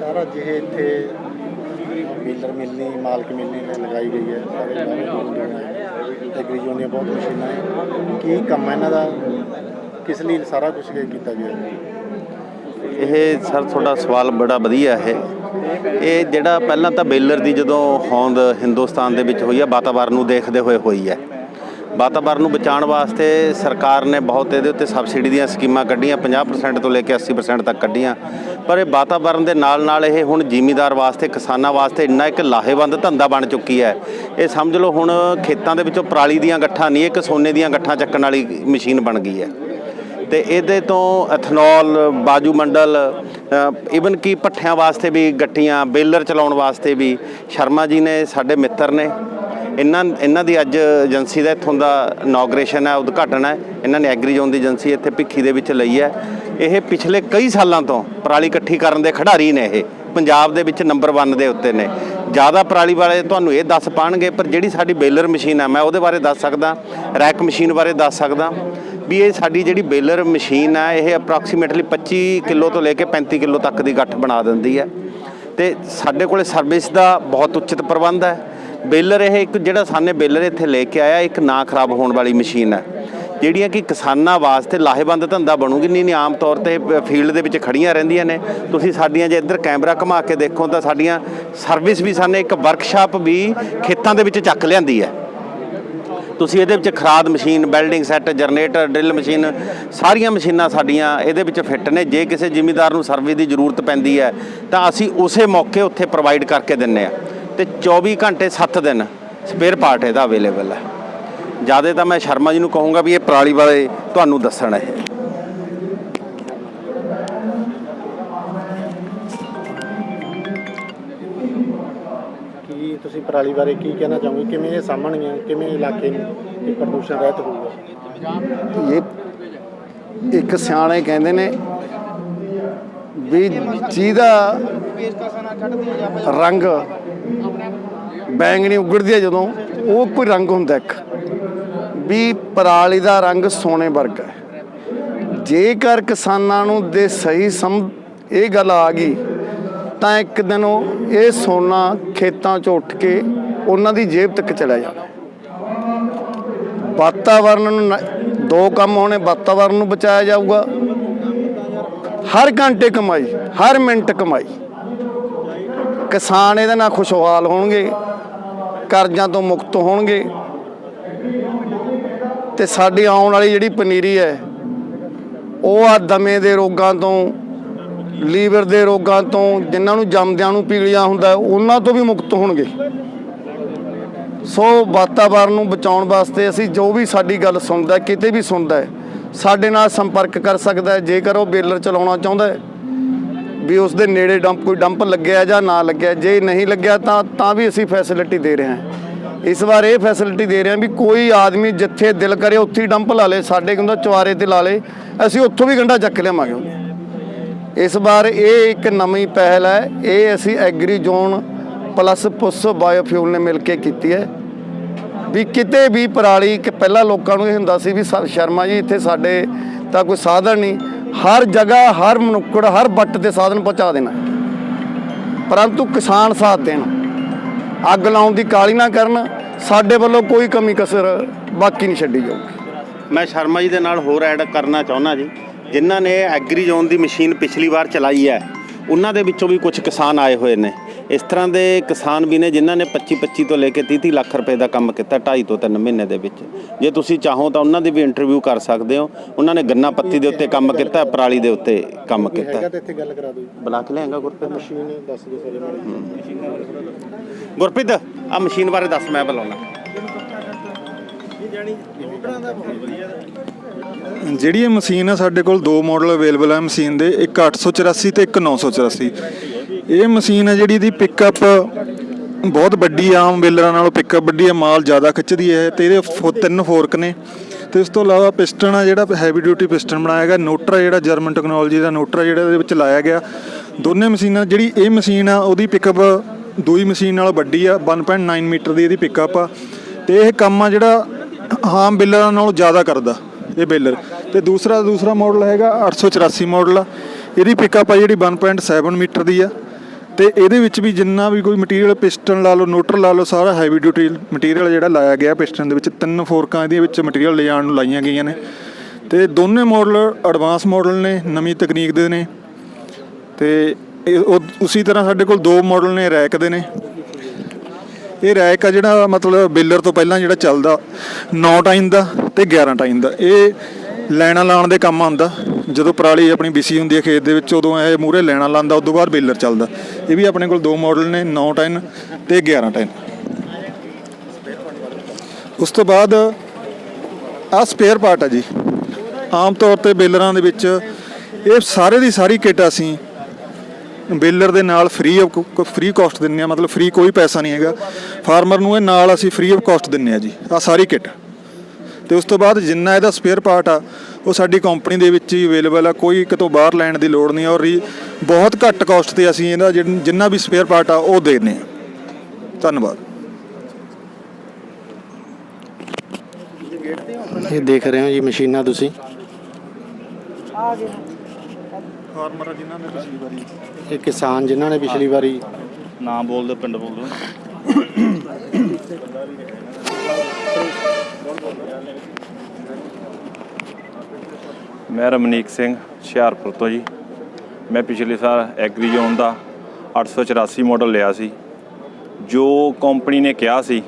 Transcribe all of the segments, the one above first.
ਸਾਰਾ ਜਿਹੇ ਇੱਥੇ ਡੀਲਰ ਮਿਲਣੀ, ਮਾਲਕ ਮਿਲਣੀ ਨੇ ਲਗਾਈ ਗਈ ਹੈ, ਸਾਰੇ ਐਗਰੀ ਜ਼ੋਨ ਬਹੁਤ ਮਸ਼ੀਨਾਂ ਹੈ ਕੀ ਕੰਮ ਹੈ ਇਹਨਾਂ ਦਾ? ਕਿਸ ਲਈ ਸਾਰਾ ਕੁਝ ਕੀਤਾ ਗਿਆ? ਇਹ ਸਰ, ਤੁਹਾਡਾ ਸਵਾਲ ਬੜਾ ਵਧੀਆ ਹੈ। ਇਹ ਜਿਹੜਾ ਪਹਿਲਾਂ ਤਾਂ ਬੇਲਰ ਦੀ ਜਦੋਂ ਹੋਂਦ ਹਿੰਦੁਸਤਾਨ ਦੇ ਵਿੱਚ ਹੋਈ ਹੈ ਵਾਤਾਵਰਨ ਨੂੰ ਦੇਖਦੇ ਹੋਏ ਹੋਈ ਹੈ। ਵਾਤਾਵਰਨ ਨੂੰ ਬਚਾਉਣ ਵਾਸਤੇ ਸਰਕਾਰ ਨੇ ਬਹੁਤ ਇਹਦੇ ਉੱਤੇ ਸਬਸਿਡੀ ਦੀਆਂ ਸਕੀਮਾਂ ਕੱਢੀਆਂ 50% ਤੋਂ ਲੈ ਕੇ 80% ਤੱਕ ਕੱਢੀਆਂ। ਪਰ ਇਹ ਵਾਤਾਵਰਨ ਦੇ ਨਾਲ ਨਾਲ ਇਹ ਹੁਣ ਜ਼ਿਮੀਦਾਰ ਵਾਸਤੇ, ਕਿਸਾਨਾਂ ਵਾਸਤੇ ਇੰਨਾ ਇੱਕ ਲਾਹੇਵੰਦ ਧੰਦਾ ਬਣ ਚੁੱਕੀ ਹੈ। ਇਹ ਸਮਝ ਲਓ ਹੁਣ ਖੇਤਾਂ ਦੇ ਵਿੱਚੋਂ ਪਰਾਲੀ ਦੀਆਂ ਗੱਠਾਂ ਨਹੀਂ, ਇੱਕ ਸੋਨੇ ਦੀਆਂ ਗੱਠਾਂ ਚੱਕਣ ਵਾਲੀ ਮਸ਼ੀਨ ਬਣ ਗਈ ਹੈ। ਤੇ ਇਹਦੇ ਤੋਂ ਐਥਨੋਲ, ਬਾਜੂ ਮੰਡਲ ਇਵਨ ਕੀ ਪੱਠਿਆਂ ਵਾਸਤੇ ਵੀ ਗੱਟੀਆਂ ਬੇਲਰ ਚਲਾਉਣ ਵਾਸਤੇ ਵੀ ਸ਼ਰਮਾ ਜੀ ਨੇ, ਸਾਡੇ ਮਿੱਤਰ ਨੇ ਇਹਨਾਂ ਇਹਨਾਂ ਦੀ ਅੱਜ ਏਜੰਸੀ ਦਾ ਇੱਥੋਂ ਦਾ ਇਨੋਗ੍ਰੇਸ਼ਨ ਹੈ, ਉਦਘਾਟਨ ਹੈ। ਇਹਨਾਂ ਨੇ ਐਗਰੀ ਜ਼ੋਨ ਦੀ ਏਜੰਸੀ ਇੱਥੇ ਭਿੱਖੀ ਦੇ ਵਿੱਚ ਲਈ ਹੈ। ਇਹ ਪਿਛਲੇ ਕਈ ਸਾਲਾਂ ਤੋਂ ਪਰਾਲੀ ਇਕੱਠੀ ਕਰਨ ਦੇ ਖਿਡਾਰੀ ਨੇ ਇਹ। ਪੰਜਾਬ ਦੇ ਵਿੱਚ ਨੰਬਰ 1 ਦੇ ਉੱਤੇ ਨੇ। ਜ਼ਿਆਦਾ ਪਰਾਲੀ ਵਾਲੇ ਤੁਹਾਨੂੰ ਇਹ ਦੱਸ ਪਾਣਗੇ, ਪਰ ਜਿਹੜੀ ਸਾਡੀ ਬੇਲਰ ਮਸ਼ੀਨ ਹੈ ਮੈਂ ਉਹਦੇ ਬਾਰੇ ਦੱਸ ਸਕਦਾ, ਰੈਕ ਮਸ਼ੀਨ ਬਾਰੇ ਦੱਸ ਸਕਦਾ, ਵੀ ਇਹ ਸਾਡੀ ਜਿਹੜੀ ਬੇਲਰ ਮਸ਼ੀਨ ਹੈ ਇਹ ਅਪਰੋਕਸੀਮੇਟਲੀ 25 ਕਿਲੋ ਤੋਂ ਲੈ ਕੇ 35 ਕਿਲੋ ਤੱਕ ਦੀ ਗੱਠ ਬਣਾ ਦਿੰਦੀ ਹੈ। ਤੇ ਸਾਡੇ ਕੋਲੇ ਸਰਵਿਸ ਦਾ ਬਹੁਤ ਉੱਚਿਤ ਪ੍ਰਬੰਧ ਹੈ। ਬੇਲਰ ਇਹ ਇੱਕ ਜਿਹੜਾ ਸਾਨੇ ਬੇਲਰ ਇੱਥੇ ਲੈ ਕੇ ਆਇਆ, ਇੱਕ ਨਾ ਖਰਾਬ ਹੋਣ ਵਾਲੀ ਮਸ਼ੀਨ ਹੈ। ਜਿਹੜੀਆਂ ਕਿ ਕਿਸਾਨਾਂ ਵਾਸਤੇ ਲਾਹੇਵੰਦ ਧੰਦਾ ਬਣੂਗੀ, ਨਹੀਂ ਨਹੀਂ, ਆਮ ਤੌਰ ਤੇ ਫੀਲਡ ਦੇ ਵਿੱਚ ਖੜੀਆਂ ਰਹਿੰਦੀਆਂ ਨੇ। ਤੁਸੀਂ ਸਾਡੀਆਂ ਜੇ ਇੱਧਰ ਕੈਮਰਾ ਘੁਮਾ ਕੇ ਦੇਖੋ, ਤਾਂ ਸਾਡੀਆਂ ਸਰਵਿਸ ਵੀ ਸਾਨੇ ਇੱਕ ਵਰਕਸ਼ਾਪ ਵੀ ਖੇਤਾਂ ਦੇ ਵਿੱਚ ਚੱਕ ਲਿਆਂਦੀ ਹੈ। ਤੁਸੀਂ ਇਹਦੇ ਵਿੱਚ ਖਰਾਦ machine building set, generator, drill machine, ਸਾਰੀਆਂ ਮਸ਼ੀਨਾਂ ਸਾਡੀਆਂ ਇਹਦੇ ਵਿੱਚ ਫਿੱਟ ਨੇ। ਜੇ ਕਿਸੇ ਜ਼ਿਮੀਦਾਰ ਨੂੰ ਸਰਵਿਸ ਦੀ ਜ਼ਰੂਰਤ ਪੈਂਦੀ ਹੈ, ਤਾਂ ਅਸੀਂ ਉਸੇ ਮੌਕੇ ਉੱਥੇ ਪ੍ਰੋਵਾਈਡ ਕਰਕੇ ਦਿੰਨੇ ਆ। ਤੇ 24 ਘੰਟੇ 7 ਦਿਨ ਸਪੇਅਰ ਪਾਰਟ ਇਹਦਾ ਅਵੇਲੇਬਲ ਹੈ। ਜ਼ਿਆਦਾ ਤਾਂ ਮੈਂ ਸ਼ਰਮਾ ਜੀ ਨੂੰ ਕਹੂੰਗਾ ਵੀ ਇਹ ਪਰਾਲੀ ਵਾਲੇ ਤੁਹਾਨੂੰ ਦੱਸਣ ਇਹ। ਕੀ ਤੁਸੀਂ ਪਰਾਲੀ ਬਾਰੇ ਕੀ ਕਹਿਣਾ ਚਾਹੋਗੇ? ਕਿਵੇਂ ਇਹ ਸਾਹਮਣੀਆਂ ਕਿਵੇਂ ਇਲਾਕੇ ਨੂੰ ਇਹ ਪ੍ਰਦੂਸ਼ਣ ਰਹਿਤ ਹੋਊਗਾ? ਇਹ ਇੱਕ ਸਿਆਣੇ ਕਹਿੰਦੇ ਨੇ ਵੀ ਜਿਹਦਾ ਰੰਗ ਬੈਂਗਣੀ ਉਗੜਦੀ ਹੈ ਜਦੋਂ, ਉਹ ਕੋਈ ਰੰਗ ਹੁੰਦਾ ਇੱਕ। ਵੀ ਪਰਾਲੀ ਦਾ ਰੰਗ ਸੋਨੇ ਵਰਗਾ ਹੈ। ਜੇਕਰ ਕਿਸਾਨਾਂ ਨੂੰ ਦੇ ਸਹੀ ਸਮ, ਇਹ ਗੱਲ ਆ ਗਈ, ਤਾਂ ਇੱਕ ਦਿਨ ਉਹ ਇਹ ਸੋਨਾ ਖੇਤਾਂ 'ਚ ਉੱਠ ਕੇ ਉਹਨਾਂ ਦੀ ਜੇਬ ਤੱਕ ਚਲਾ ਜਾਣਾ ਵਾਤਾਵਰਨ ਨੂੰ, ਦੋ ਕੰਮ ਹੋਣੇ, ਵਾਤਾਵਰਨ ਨੂੰ ਬਚਾਇਆ ਜਾਊਗਾ। ਹਰ ਘੰਟੇ ਕਮਾਈ, ਹਰ ਮਿੰਟ ਕਮਾਈ। ਕਿਸਾਨ ਇਹਦੇ ਨਾਲ ਖੁਸ਼ਹਾਲ ਹੋਣਗੇ। ਕਰਜ਼ਾਂ ਤੋਂ ਮੁਕਤ ਹੋਣਗੇ। ਤੇ ਸਾਡੀ ਆਉਣ ਵਾਲੀ ਜਿਹੜੀ ਪਨੀਰੀ ਹੈ, ਉਹ ਆ ਦਮੇ ਦੇ ਰੋਗਾਂ ਤੋਂ, ਲੀਵਰ ਦੇ ਰੋਗਾਂ ਤੋਂ, ਜਿਨ੍ਹਾਂ ਨੂੰ ਜੰਮਦਿਆਂ ਨੂੰ ਪੀਲੀਆ ਹੁੰਦਾ, ਉਹਨਾਂ ਤੋਂ ਵੀ ਮੁਕਤ ਹੋਣਗੇ। ਸੋ ਵਾਤਾਵਰਨ ਨੂੰ ਬਚਾਉਣ ਵਾਸਤੇ ਅਸੀਂ ਜੋ ਵੀ ਸਾਡੀ ਗੱਲ ਸੁਣਦਾ, ਕਿਤੇ ਵੀ ਸੁਣਦਾ ਸਾਡੇ ਨਾਲ ਸੰਪਰਕ ਕਰ ਸਕਦਾ ਜੇਕਰ ਉਹ ਬੇਲਰ ਚਲਾਉਣਾ ਚਾਹੁੰਦਾ ਹੈ। ਵੀ ਉਸ ਦੇ ਨੇੜੇ ਡੰਪ ਕੋਈ ਡੰਪ ਲੱਗਿਆ ਜਾਂ ਨਾ ਲੱਗਿਆ, ਜੇ ਨਹੀਂ ਲੱਗਿਆ ਤਾਂ ਤਾਂ ਵੀ ਅਸੀਂ ਫੈਸਿਲਿਟੀ ਦੇ ਰਹੇ ਹਾਂ। ਇਸ ਵਾਰ ਇਹ ਫੈਸਿਲਿਟੀ ਦੇ ਰਹੇ ਹਾਂ ਵੀ ਕੋਈ ਆਦਮੀ ਜਿੱਥੇ ਦਿਲ ਕਰੇ ਉੱਥੇ ਡੰਪ ਲਾ ਲੇ, ਸਾਡੇ ਕਹਿੰਦਾ ਚਵਾਰੇ ਤੇ ਲਾ ਲੇ, ਅਸੀਂ ਉੱਥੋਂ ਵੀ ਗੰਡਾ ਚੱਕ ਲਿਆਵਾਂਗੇ। ਇਸ ਵਾਰ ਇਹ ਇੱਕ ਨਵੀਂ ਪਹਿਲ ਹੈ, ਇਹ ਅਸੀਂ ਐਗਰੀ ਜ਼ੋਨ ਪਲੱਸ ਪੁੱਸ ਬਾਇਓਫਿਊਲ ਨੇ ਮਿਲ ਕੇ ਕੀਤੀ ਹੈ। ਵੀ ਕਿਤੇ ਵੀ ਪਰਾਲੀ, ਕਿ ਪਹਿਲਾਂ ਲੋਕਾਂ ਨੂੰ ਇਹ ਹੁੰਦਾ ਸੀ ਵੀ ਸ- ਸ਼ਰਮਾ ਜੀ, ਇੱਥੇ ਸਾਡੇ ਤਾਂ ਕੋਈ ਸਾਧਨ ਨਹੀਂ। ਹਰ ਜਗ੍ਹਾ, ਹਰ ਮਨੁੱਖੜ, ਹਰ ਬੱਟ ਤੇ ਸਾਧਨ ਪਹੁੰਚਾ ਦੇਣਾ। ਪਰੰਤੂ ਕਿਸਾਨ ਸਾਥ ਦੇਣ। ਅੱਗ ਲਾਉਣ ਦੀ ਕਾਲੀ ਨਾ ਕਰਨ। ਸਾਡੇ ਵੱਲੋਂ ਕੋਈ ਕਮੀ, ਕਸਰ ਬਾਕੀ ਨਹੀਂ ਛੱਡੀ ਜਾਊਗੀ। ਮੈਂ ਸ਼ਰਮਾ ਜੀ ਦੇ ਨਾਲ ਹੋਰ ਐਡ ਕਰਨਾ ਚਾਹੁੰਦਾ ਜੀ। ਜਿਨ੍ਹਾਂ ਨੇ ਐਗਰੀ ਜ਼ੋਨ ਦੀ ਮਸ਼ੀਨ ਪਿਛਲੀ ਵਾਰ ਚਲਾਈ ਹੈ, ਉਹਨਾਂ ਦੇ ਵਿੱਚੋਂ ਵੀ ਕੁਝ ਕਿਸਾਨ ਆਏ ਹੋਏ ਨੇ। ਇਸ ਤਰ੍ਹਾਂ ਦੇ ਕਿਸਾਨ ਵੀ ਨੇ ਜਿਨ੍ਹਾਂ ਨੇ 25 25 ਤੋਂ ਲੈ ਕੇ 30 30 ਲੱਖ ਰੁਪਏ ਦਾ ਕੰਮ ਕੀਤਾ 2.5 ਤੋਂ 3 ਮਹੀਨੇ ਦੇ ਵਿੱਚ। ਜੇ ਤੁਸੀਂ ਚਾਹੋ ਤਾਂ ਉਹਨਾਂ ਦੀ ਵੀ ਇੰਟਰਵਿਊ ਕਰ ਸਕਦੇ ਹੋ। ਉਹਨਾਂ ਨੇ ਗੰਨਾ ਪੱਤੀ ਦੇ ਉੱਤੇ ਕੰਮ ਕੀਤਾ ਪਰਾਲੀ ਦੇ ਉੱਤੇ ਕੰਮ ਹੈਗਾ ਕੀਤਾ। ਤੇ ਇੱਥੇ ਗੱਲ ਕਰਾ ਦਿਓ ਜੀ। ਬੁਲਾ ਕੇ ਲਿਆਂਗਾ ਗੁਰਪ੍ਰੀਤ। ਮਸ਼ੀਨ ਦੱਸ ਦਿਓ ਸਾਰੇ ਮਾੜੇ ਗੁਰਪ੍ਰੀਤ ਆ ਮਸ਼ੀਨ ਬਾਰੇ ਦੱਸ ਮੈਂ ਬੁਲਾਉਣਾ। ਜਿਹੜੀ ਇਹ ਮਸ਼ੀਨ ਆ ਸਾਡੇ ਕੋਲ ਦੋ ਮਾਡਲ ਅਵੇਲੇਬਲ ਆ ਮਸ਼ੀਨ ਦੇ ਇੱਕ 884 ਤੇ ਇੱਕ 984 ਇਹ ਮਸ਼ੀਨ ਆ ਜਿਹੜੀ ਇਹਦੀ ਪਿਕਅਪ ਬਹੁਤ ਵੱਡੀ ਆਮ ਬੇਲਰਾਂ ਨਾਲੋਂ ਪਿਕਅਪ ਵੱਡੀ ਆ, ਮਾਲ ਜ਼ਿਆਦਾ ਖਿੱਚਦੀ ਹੈ ਤੇ ਇਹਦੇ ਫੋ- ਤਿੰਨ ਫੋਰਕ ਨੇ। ਤੇ ਇਸ ਤੋਂ ਇਲਾਵਾ ਪਿਸਟਨ ਆ ਜਿਹੜਾ ਹੈਵੀ ਡਿਊਟੀ ਪਿਸਟਨ ਬਣਾਇਆ ਗਿਆ ਨੋਟਰਾ ਜਿਹੜਾ ਜਰਮਨ ਟੈਕਨੋਲੋਜੀ ਦਾ ਨੋਟਰਾ ਜਿਹੜਾ ਇਹਦੇ ਵਿੱਚ ਲਾਇਆ ਗਿਆ। ਦੋਨੇ ਮਸ਼ੀਨਾਂ, ਜਿਹੜੀ ਇਹ ਮਸ਼ੀਨ ਆ, ਉਹਦੀ ਪਿਕਅਪ ਦੂਈ ਮਸ਼ੀਨ ਨਾਲੋਂ ਵੱਡੀ ਆ 1.9 ਮੀਟਰ ਦੀ ਇਹਦੀ ਪਿਕਅਪ ਆ। ਤੇ ਇਹ ਕੰਮ ਆ ਜਿਹੜਾ ਆਮ ਬੇਲਰਾਂ ਨਾਲੋਂ ਜ਼ਿਆਦਾ ਕਰਦਾ, ਇਹ ਬੇਲਰ ਤੇ ਦੂਸਰਾ ਦੂਸਰਾ ਮਾਡਲ ਹੈਗਾ 884 ਮਾਡਲ ਆ। ਇਹਦੀ ਪਿਕਅਪ ਆ ਜਿਹੜੀ 1.7 ਮੀਟਰ ਦੀ ਆ। ਤੇ ਇਹਦੇ ਵਿੱਚ ਵੀ ਜਿੰਨਾ ਵੀ ਕੋਈ ਮਟੀਰੀਅਲ ਪਿਸਟਨ ਲਾ ਲਓ ਨੋਟਰ ਲਾ ਲਓ, ਸਾਰਾ ਹੈਵੀ ਡਿਊਟੀ ਮਟੀਰੀਅਲ ਜਿਹੜਾ ਲਾਇਆ ਗਿਆ ਪਿਸਟਨ ਦੇ ਵਿੱਚ। ਤਿੰਨ ਫੋਰਕਾਂ ਇਹਦੇ ਵਿੱਚ ਮਟੀਰੀਅਲ ਲਿਜਾਣ ਨੂੰ ਲਾਈਆਂ ਗਈਆਂ ਨੇ। ਤੇ ਦੋਨੇ ਮਾਡਲ ਐਡਵਾਂਸ ਮਾਡਲ ਨੇ, ਨਵੀਂ ਤਕਨੀਕ ਦੇ ਨੇ। ਤੇ ਇਹ ਉਸੇ ਤਰ੍ਹਾਂ ਸਾਡੇ ਕੋਲ ਦੋ ਮਾਡਲ ਨੇ ਰੈਕ ਦੇ ਨੇ। ਇਹ ਰੈਕ ਆ ਜਿਹੜਾ ਮਤਲਬ ਬੇਲਰ ਤੋਂ ਪਹਿਲਾਂ ਜਿਹੜਾ ਚੱਲਦਾ 9 ਟਾਈਮ ਦਾ ਤੇ 11 ਟਾਈਮ ਦਾ। ਇਹ ਲੈਣਾ ਲਾਉਣ ਦੇ ਕੰਮ ਆਉਂਦਾ। ਜਦੋਂ ਪਰਾਲੀ ਆਪਣੀ ਬਿਸੀ ਹੁੰਦੀ ਹੈ ਖੇਤ ਦੇ ਵਿੱਚ, ਉਦੋਂ ਇਹ ਮੂਰੇ ਲੈਣਾ ਲਾਉਂਦਾ ਉਦੋਂ ਬਾਅਦ ਬੇਲਰ ਚੱਲਦਾ। ਇਹ ਵੀ ਆਪਣੇ ਕੋਲ ਦੋ ਮਾਡਲ ਨੇ 9 ਟਾਈਮ ਤੇ 11 ਟਾਈਮ ਉਸ ਤੋਂ ਬਾਅਦ ਆ ਸਪੇਅਰ ਪਾਰਟ ਆ ਜੀ। ਆਮ ਤੌਰ ਤੇ ਬੇਲਰਾਂ ਦੇ ਵਿੱਚ ਇਹ ਸਾਰੇ ਦੀ ਸਾਰੀ ਕਿੱਟ ਅਸੀਂ ਬੇਲਰ ਦੇ ਨਾਲ ਫ੍ਰੀ ਆਫ ਫ੍ਰੀ ਕਾਸਟ ਦਿੰਨੇ ਆ ਮਤਲਬ ਫ੍ਰੀ ਕੋਈ ਪੈਸਾ ਨਹੀਂ ਹੈਗਾ। ਫਾਰਮਰ ਨੂੰ ਇਹ ਨਾਲ ਅਸੀਂ ਫ੍ਰੀ ਆਫ ਕਾਸਟ ਦਿੰਨੇ ਆ ਜੀ ਆ ਸਾਰੀ ਕਿੱਟ। ਤੇ ਉਸ ਤੋਂ ਬਾਅਦ ਜਿੰਨਾ ਇਹਦਾ ਸਪੇਅਰ ਪਾਰਟ ਆ ਉਹ ਸਾਡੀ ਕੰਪਨੀ ਦੇ ਵਿੱਚ ਹੀ ਅਵੇਲੇਬਲ ਆ ਕੋਈ ਕਿਤੋਂ ਬਾਹਰ ਲੈਣ ਦੀ ਲੋੜ ਨਹੀਂ ਔਰ ਬਹੁਤ ਘੱਟ ਕਾਸਟ ਤੇ ਅਸੀਂ ਇਹਦਾ ਜਿਨ- ਵੀ ਸਪੇਅਰ ਪਾਰਟ ਆ ਉਹ ਦੇ ਦਿੰਨੇ ਆ। ਧੰਨਵਾਦ। ਇਹ ਦੇਖ ਰਹੇ ਹੋ ਜੀ ਮਸ਼ੀਨਾਂ ਤੁਸੀਂ। ਫਾਰਮਰ ਜਿਨ੍ਹਾਂ ਨੇ ਪਿਛਲੀ ਵਾਰੀ। ਇਹ ਕਿਸਾਨ ਜਿਨ੍ਹਾਂ ਨੇ ਪਿਛਲੀ ਵਾਰੀ। ਨਾਮ ਬੋਲ ਦਿਓ ਪਿੰਡ ਬੋਲ ਦਿਓ ਮੈਂ ਰਮਨੀਕ ਸਿੰਘ, ਹੁਸ਼ਿਆਰਪੁਰ ਤੋਂ ਜੀ। ਮੈਂ ਪਿਛਲੇ ਸਾਲ ਐਗਰੀ ਜ਼ੋਨ ਦਾ 884 ਮਾਡਲ ਲਿਆ ਸੀ। ਜੋ ਕੰਪਨੀ ਨੇ ਕਿਹਾ ਸੀ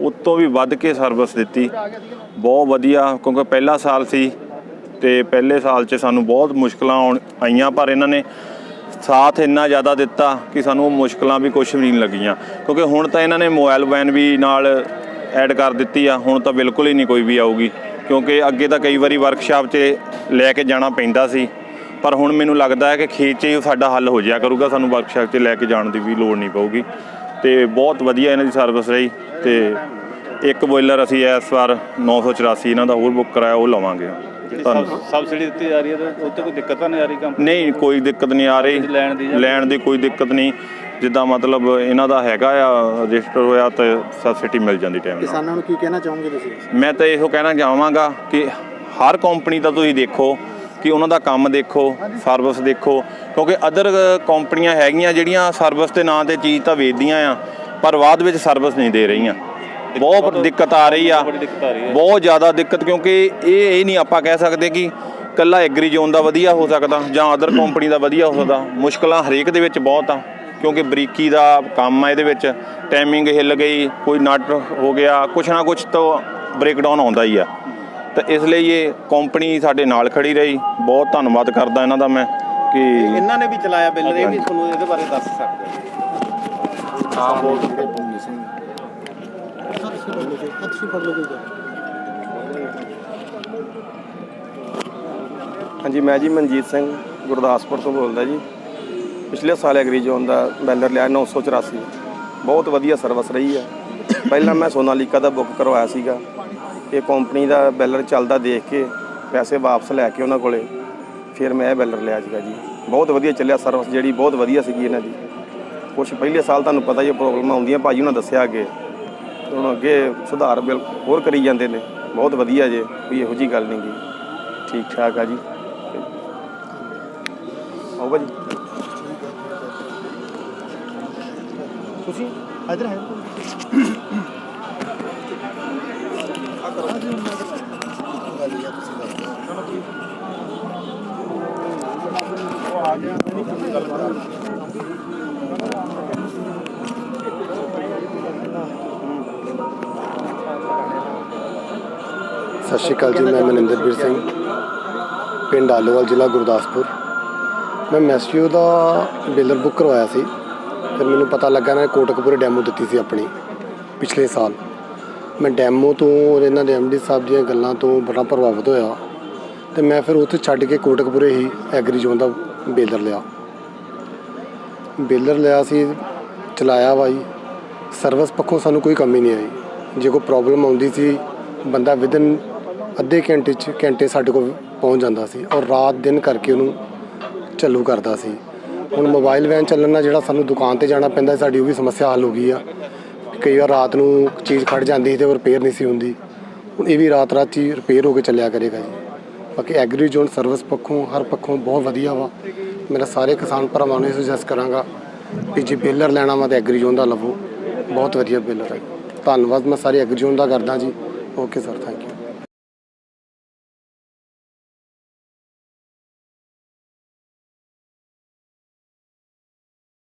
ਉਸ ਤੋਂ ਵੀ ਵੱਧ ਕੇ ਸਰਵਿਸ ਦਿੱਤੀ। ਬਹੁਤ ਵਧੀਆ, ਕਿਉਂਕਿ ਪਹਿਲਾ ਸਾਲ ਸੀ ਤੇ ਪਹਿਲੇ ਸਾਲ 'ਚ ਸਾਨੂੰ ਬਹੁਤ ਮੁਸ਼ਕਲਾਂ ਆਉਣ- ਆਈਆਂ, ਪਰ ਇਹਨਾਂ ਨੇ ਸਾਥ ਇੰਨਾ ਜ਼ਿਆਦਾ ਦਿੱਤਾ ਕਿ ਸਾਨੂੰ ਉਹ ਮੁਸ਼ਕਲਾਂ ਵੀ ਕੁਝ ਵੀ ਨਹੀਂ ਲੱਗੀਆਂ। ਕਿਉਂਕਿ ਹੁਣ ਤਾਂ ਇਹਨਾਂ ਨੇ ਮੋਬਾਈਲ ਵੈਨ ਵੀ ਨਾਲ ਐਡ ਕਰ ਦਿੱਤੀ ਆ ਹੁਣ ਤਾਂ ਬਿਲਕੁਲ ਹੀ ਨਹੀਂ ਕੋਈ ਵੀ ਆਊਗੀ ਕਿਉਂਕਿ ਅੱਗੇ ਤਾਂ ਕਈ ਵਾਰੀ ਵਰਕਸ਼ਾਪ 'ਚ ਲੈ ਕੇ ਜਾਣਾ ਪੈਂਦਾ ਸੀ ਪਰ ਹੁਣ ਮੈਨੂੰ ਲੱਗਦਾ ਹੈ ਕਿ ਖੇਤ 'ਚ ਹੀ ਸਾਡਾ ਹੱਲ ਹੋ ਜਾਇਆ ਕਰੂਗਾ ਸਾਨੂੰ ਵਰਕਸ਼ਾਪ 'ਚ ਲੈ ਕੇ ਜਾਣ ਦੀ ਵੀ ਲੋੜ ਨਹੀਂ ਪਊਗੀ ਤੇ ਬਹੁਤ ਵਧੀਆ ਇਹਨਾਂ ਦੀ ਸਰਵਿਸ ਰਹੀ ਤੇ ਇੱਕ ਬੋਇਲਰ ਅਸੀਂ ਇਸ ਵਾਰ 984 ਇਹਨਾਂ ਦਾ ਹੋਰ ਬੁੱਕ ਕਰਾਇਆ ਉਹ ਲਵਾਂਗੇ। ਸਬਸਿਡੀ ਦਿੱਤੀ ਜਾ ਰਹੀ ਹੈ ਤੇ ਉੱਤੇ ਕੋਈ ਦਿੱਕਤ ਤਾਂ ਨਹੀਂ ਆ ਰਹੀ ਕੰਪਨੀ ਨਹੀਂ ਕੋਈ ਦਿੱਕਤ ਨਹੀਂ ਆ ਰਹੀ ਲੈਣ ਦੀ ਕੋਈ ਦਿੱਕਤ ਨਹੀਂ ਜਿੱਦਾਂ ਮਤਲਬ ਇਹਨਾਂ ਦਾ ਹੈਗਾ ਆ ਰਜਿਸਟਰ ਹੋਇਆ ਤੇ ਸਬਸਿਡੀ ਮਿਲ ਜਾਂਦੀ ਟਾਈਮ ਨਾਲ। ਕਿਸਾਨਾਂ ਨੂੰ ਕੀ ਕਹਿਣਾ ਚਾਹੋਗੇ ਤੁਸੀਂ? ਮੈਂ ਤਾਂ ਇਹੋ ਕਹਿਣਾ ਚਾਹਾਂਗਾ ਕਿ ਹਰ ਕੰਪਨੀ ਦਾ ਤੁਸੀਂ ਦੇਖੋ ਕਿ ਉਹਨਾਂ ਦਾ ਕੰਮ ਦੇਖੋ ਸਰਵਿਸ ਦੇਖੋ ਕਿਉਂਕਿ ਅਦਰ ਕੰਪਨੀਆਂ ਹੈਗੀਆਂ ਜਿਹੜੀਆਂ ਸਰਵਿਸ ਦੇ ਨਾਂ ਤੇ ਚੀਜ਼ ਤਾਂ ਵੇਚਦੀਆਂ ਆ ਪਰ ਬਾਅਦ ਵਿੱਚ ਸਰਵਿਸ ਨਹੀਂ ਦੇ ਰਹੀਆਂ। ਬਹੁਤ ਦਿੱਕਤ ਆ ਰਹੀ ਆ। ਬਹੁਤ ਜ਼ਿਆਦਾ ਦਿੱਕਤ ਕਿਉਂਕਿ ਇਹ ਇਹ ਨਹੀਂ ਆਪਾਂ ਕਹਿ ਸਕਦੇ ਕਿ ਕੱਲਾ ਐਗਰੀ ਜ਼ੋਨ ਦਾ ਵਧੀਆ ਹੋ ਸਕਦਾ ਜਾਂ ਅਦਰ ਕੰਪਨੀ ਦਾ ਵਧੀਆ ਹੋ ਸਕਦਾ। ਮੁਸ਼ਕਲਾਂ ਹਰੇਕ ਦੇ ਵਿੱਚ ਬਹੁਤ ਆ। ਕਿਉਂਕਿ ਬਰੀਕੀ ਦਾ ਕੰਮ ਆ ਇਹਦੇ ਵਿੱਚ। ਟਾਈਮਿੰਗ ਹਿੱਲ ਗਈ ਕੋਈ ਨਟ ਹੋ ਗਿਆ ਕੁਛ ਨਾ ਕੁਛ ਤਾਂ ਬ੍ਰੇਕਡਾਊਨ ਆਉਂਦਾ ਹੀ ਆ। ਤਾਂ ਇਸ ਲਈ ਇਹ ਕੰਪਨੀ ਸਾਡੇ ਨਾਲ ਖੜੀ ਰਹੀ। ਬਹੁਤ ਧੰਨਵਾਦ ਕਰਦਾ ਇਹਨਾਂ ਦਾ ਮੈਂ ਕਿ ਇਹਨਾਂ ਨੇ ਵੀ ਚਲਾਇਆ ਬਿੱਲ ਇਹ ਵੀ ਤੁਹਾਨੂੰ ਇਹਦੇ ਬਾਰੇ ਦੱਸ ਸਕਦੇ ਹਾਂ। ਬੋਲ ਸਕਦੇ ਸਿੰਘ ਹਾਂਜੀ ਮੈਂ ਜੀ ਮਨਜੀਤ ਸਿੰਘ ਗੁਰਦਾਸਪੁਰ ਤੋਂ ਬੋਲਦਾ ਜੀ। ਪਿਛਲੇ ਸਾਲ ਐਗਰੀ ਜ਼ੋਨ ਦਾ ਬੈਲਰ ਲਿਆ 984 ਬਹੁਤ ਵਧੀਆ ਸਰਵਿਸ ਰਹੀ ਹੈ ਪਹਿਲਾਂ ਮੈਂ ਸੋਨਾਲੀਕਾ ਦਾ ਬੁੱਕ ਕਰਵਾਇਆ ਸੀਗਾ। ਇਹ ਕੰਪਨੀ ਦਾ ਬੈਲਰ ਚੱਲਦਾ ਦੇਖ ਕੇ ਪੈਸੇ ਵਾਪਸ ਲੈ ਕੇ ਉਹਨਾਂ ਕੋਲੇ। ਫਿਰ ਮੈਂ ਇਹ ਬੈਲਰ ਲਿਆ ਸੀਗਾ ਜੀ। ਬਹੁਤ ਵਧੀਆ ਚੱਲਿਆ ਸਰਵਿਸ ਜਿਹੜੀ, ਬਹੁਤ ਵਧੀਆ ਸੀਗੀ ਇਹਨਾਂ ਦੀ। ਕੁਝ ਪਹਿਲੇ ਸਾਲ ਤੁਹਾਨੂੰ ਪਤਾ ਹੀ ਪ੍ਰੋਬਲਮ ਆਉਂਦੀਆਂ, ਭਾਜੀ ਉਹਨਾਂ ਦੱਸਿਆ ਅੱਗੇ। ਹੁਣ ਅੱਗੇ ਸੁਧਾਰ ਬਿਲ, ਹੋਰ ਕਰੀ ਜਾਂਦੇ ਨੇ। ਬਹੁਤ ਵਧੀਆ ਜੇ ਵੀ ਇਹੋ ਜੀ ਗੱਲ ਨਹੀਂ ਗੀ। ਠੀਕ ਠਾਕ ਆ ਜੀ। ਆਓ ਭਾਜੀ। ਤੁਸੀਂ ਇਧਰ ਹੈ। ਸਤਿ ਸ਼੍ਰੀ ਅਕਾਲ ਜੀ, ਮੈਂ ਮਨਿੰਦਰਵੀਰ ਸਿੰਘ, ਪਿੰਡ ਆਲੋਵਾਲ ਜ਼ਿਲ੍ਹਾ ਗੁਰਦਾਸਪੁਰ। ਮੈਂ ਮੈਸਟੀਓ ਦਾ ਬੇਲਰ ਬੁੱਕ ਕਰਵਾਇਆ ਸੀ। ਫਿਰ ਮੈਨੂੰ ਪਤਾ ਲੱਗਾ ਨਾ ਕੋਟਕਪੂਰੇ ਡੈਮੋ ਦਿੱਤੀ ਸੀ ਆਪਣੀ ਪਿਛਲੇ ਸਾਲ। ਮੈਂ ਡੈਮੋ ਤੋਂ ਔਰ ਇਹਨਾਂ ਦੇ ਐਮਡੀ ਸਾਹਿਬ ਦੀਆਂ ਗੱਲਾਂ ਤੋਂ ਬੜਾ ਪ੍ਰਭਾਵਿਤ ਹੋਇਆ ਤੇ ਮੈਂ ਫਿਰ ਉੱਥੇ ਛੱਡ ਕੇ ਕੋਟਕਪੂਰੇ ਹੀ ਐਗਰੀ ਜ਼ੋਨ ਦਾ ਬੇਲਰ ਲਿਆ। ਬੇਲਰ ਲਿਆ ਸੀ, ਚਲਾਇਆ ਵਾ ਸਰਵਿਸ ਪੱਖੋਂ ਸਾਨੂੰ ਕੋਈ ਕਮੀ ਨਹੀਂ ਆਈ। ਜੇ ਕੋਈ ਪ੍ਰੋਬਲਮ ਆਉਂਦੀ ਸੀ, ਬੰਦਾ ਵਿਦਨ ਅੱਧੇ ਘੰਟੇ ਚ ਘੰਟੇ ਸਾਡੇ ਕੋਲ ਪਹੁੰਚ ਜਾਂਦਾ ਸੀ ਔਰ ਰਾਤ ਦਿਨ ਕਰਕੇ ਉਹਨੂੰ ਚਾਲੂ ਕਰਦਾ ਸੀ। ਹੁਣ ਮੋਬਾਈਲ ਵੈਨ ਚੱਲਣ ਨਾਲ ਜਿਹੜਾ ਸਾਨੂੰ ਦੁਕਾਨ ਤੇ ਜਾਣਾ ਪੈਂਦਾ, ਸਾਡੀ ਉਹ ਵੀ ਸਮੱਸਿਆ ਹੱਲ ਹੋ ਗਈ ਆ। ਕਈ ਵਾਰ ਰਾਤ ਨੂੰ ਚੀਜ਼ ਖੜ ਜਾਂਦੀ ਸੀ ਤੇ ਉਹ ਰਿਪੇਅਰ ਨਹੀਂ ਸੀ ਹੁੰਦੀ। ਹੁਣ ਇਹ ਵੀ ਰਾਤ ਰਾਤ ਹੀ ਰਿਪੇਅਰ ਹੋ ਕੇ ਚੱਲਿਆ ਕਰੇਗਾ ਜੀ। ਬਾਕੀ ਐਗਰੀ ਜ਼ੋਨ ਸਰਵਿਸ ਪੱਖੋਂ, ਹਰ ਪੱਖੋਂ ਬਹੁਤ ਵਧੀਆ ਵਾ। ਮੇਰਾ ਸਾਰੇ ਕਿਸਾਨ ਭਰਾਵਾਂ ਨੂੰ ਇਹ ਸੁਜੈਸਟ ਕਰਾਂਗਾ ਵੀ ਜੇ ਬੇਲਰ ਲੈਣਾ ਵਾ ਤਾਂ ਐਗਰੀ ਜ਼ੋਨ ਦਾ ਲਵੋ। ਬਹੁਤ ਵਧੀਆ ਬੇਲਰ ਹੈ ਧੰਨਵਾਦ, ਮੈਂ ਸਾਰੇ ਐਗਰੀ ਜ਼ੋਨ ਦਾ ਕਰਦਾ ਜੀ। Okay sir thank you